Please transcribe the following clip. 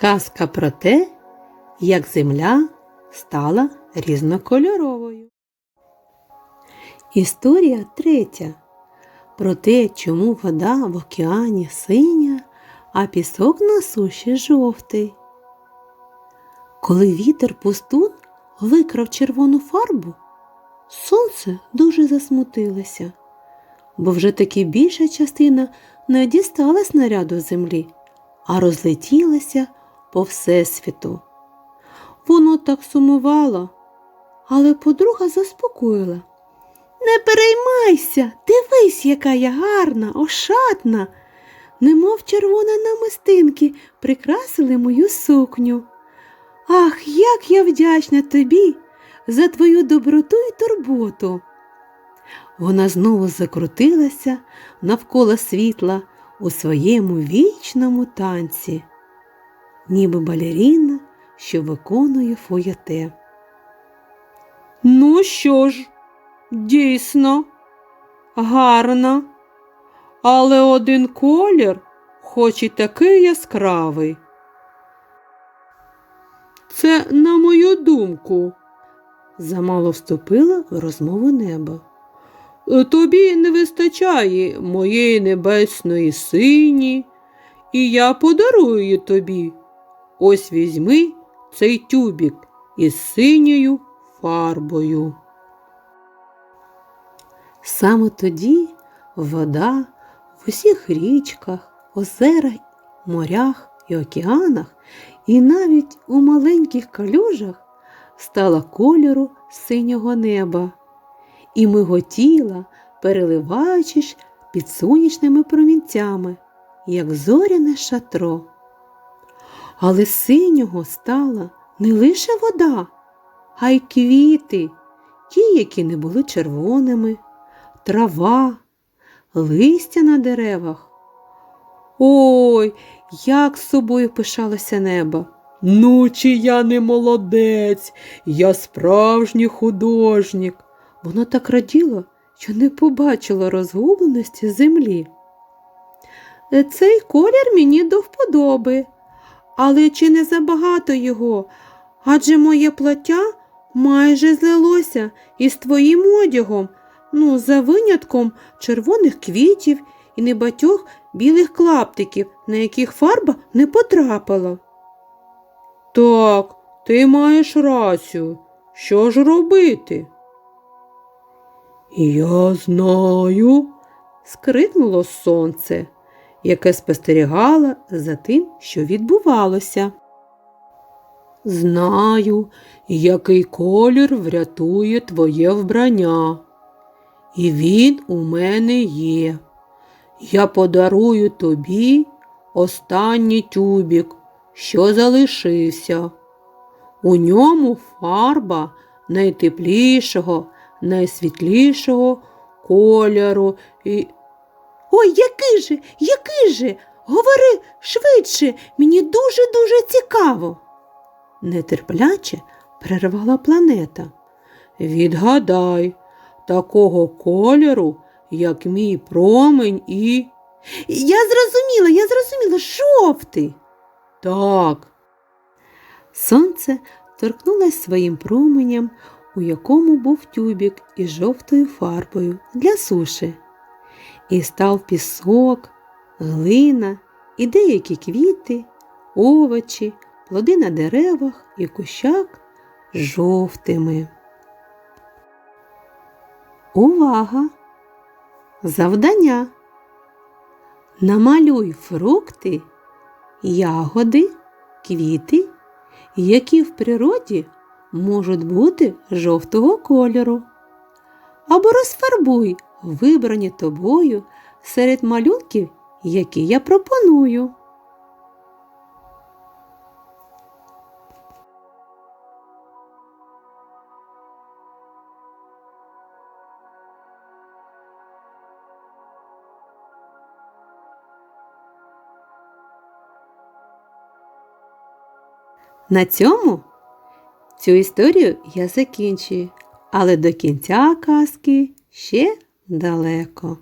Казка про те, як земля стала різнокольоровою. Історія третя. Про те, чому вода в океані синя, а пісок на суші жовтий. Коли вітер пустун викрав червону фарбу, сонце дуже засмутилося, бо вже таки більша частина не дістала снаряду землі, а розлетілася по всесвіту. Воно так сумувало, але подруга заспокоїла. Не переймайся, дивись, яка я гарна, ошатна, немов червона намистинки прикрасили мою сукню. Ах, як я вдячна тобі за твою доброту і турботу. Вона знову закрутилася навколо світла у своєму вічному танці, ніби балеріна, що виконує фоєте. Ну що ж, дійсно, гарна, але один колір, хоч і такий яскравий. Це, на мою думку, замало вступила в розмову неба. Тобі не вистачає моєї небесної сині, і я подарую тобі. Ось візьми цей тюбік із синьою фарбою. Саме тоді вода в усіх річках, озерах, морях і океанах, і навіть у маленьких калюжах стала кольору синього неба і миготіла, переливаючись під сонячними промінцями, як зоряне шатро. Але синього стала не лише вода, а й квіти, ті, які не були червоними, трава, листя на деревах. Ой, як з собою пишалося небо. Ну, чи я не молодець, я справжній художник. Воно так раділо, що не побачило розгубленості землі. «Е, Цей колір мені до вподоби, але чи не забагато його? Адже моє плаття майже злилося із твоїм одягом, ну, за винятком червоних квітів і небатьох білих клаптиків, на яких фарба не потрапила. Так, ти маєш рацію. Що ж робити? Я знаю, скрикнуло сонце, яке спостерігало за тим, що відбувалося. Знаю, який колір врятує твоє вбрання. І він у мене є. Я подарую тобі останній тюбік, що залишився. У ньому фарба найтеплішого, найсвітлішого кольору і. Ой, який же, який же? Говори швидше, мені дуже-дуже цікаво. Нетерпляче перервала планета. Відгадай, такого кольору, як мій промень і. Я зрозуміла, я зрозуміла, жовтий. Так. Сонце торкнулось своїм променем, у якому був тюбік із жовтою фарбою для суші. І став пісок, глина і деякі квіти, овочі, плоди на деревах і кущах жовтими. Увага! Завдання. Намалюй фрукти, ягоди, квіти, які в природі можуть бути жовтого кольору. Або розфарбуй вибрані тобою серед малюнків, які я пропоную. На цьому цю історію я закінчую, але до кінця казки ще далеко.